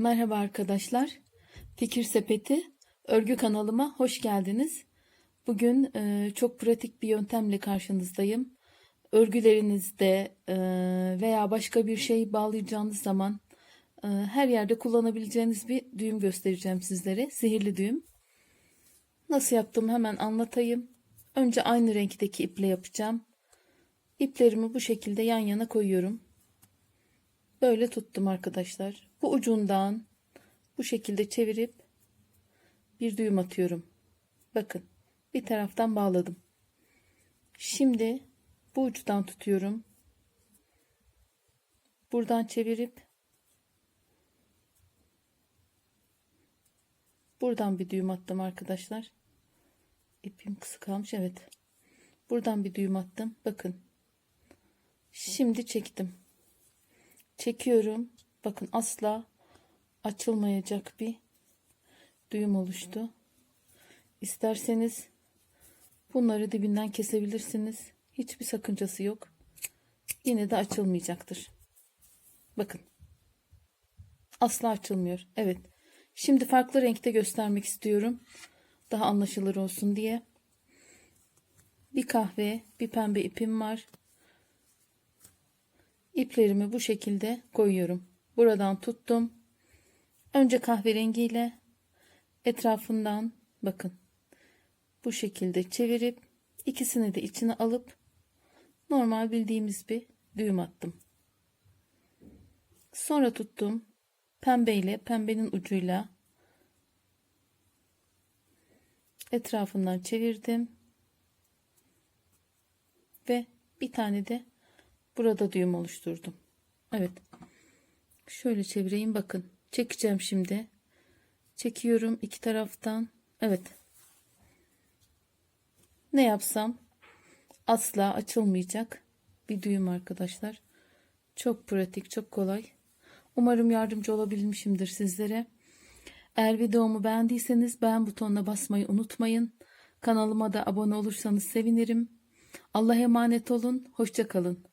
Merhaba arkadaşlar. Fikir Sepeti örgü kanalıma hoş geldiniz. Bugün e, çok pratik bir yöntemle karşınızdayım. Örgülerinizde e, veya başka bir şey bağlayacağınız zaman e, her yerde kullanabileceğiniz bir düğüm göstereceğim sizlere. Sihirli düğüm. Nasıl yaptığımı hemen anlatayım. Önce aynı renkteki iple yapacağım. İplerimi bu şekilde yan yana koyuyorum. Böyle tuttum arkadaşlar. Bu ucundan bu şekilde çevirip bir düğüm atıyorum. Bakın bir taraftan bağladım. Şimdi bu uçtan tutuyorum. Buradan çevirip buradan bir düğüm attım arkadaşlar. İpim kısa kalmış evet. Buradan bir düğüm attım. Bakın. Şimdi çektim çekiyorum. Bakın asla açılmayacak bir düğüm oluştu. İsterseniz bunları dibinden kesebilirsiniz. Hiçbir sakıncası yok. Yine de açılmayacaktır. Bakın. Asla açılmıyor. Evet. Şimdi farklı renkte göstermek istiyorum. Daha anlaşılır olsun diye. Bir kahve, bir pembe ipim var. İplerimi bu şekilde koyuyorum. Buradan tuttum. Önce kahverengiyle etrafından bakın bu şekilde çevirip ikisini de içine alıp normal bildiğimiz bir düğüm attım. Sonra tuttum pembe ile pembenin ucuyla etrafından çevirdim ve bir tane de Burada düğüm oluşturdum. Evet. Şöyle çevireyim bakın. Çekeceğim şimdi. Çekiyorum iki taraftan. Evet. Ne yapsam asla açılmayacak bir düğüm arkadaşlar. Çok pratik, çok kolay. Umarım yardımcı olabilmişimdir sizlere. Eğer videomu beğendiyseniz beğen butonuna basmayı unutmayın. Kanalıma da abone olursanız sevinirim. Allah'a emanet olun. Hoşçakalın.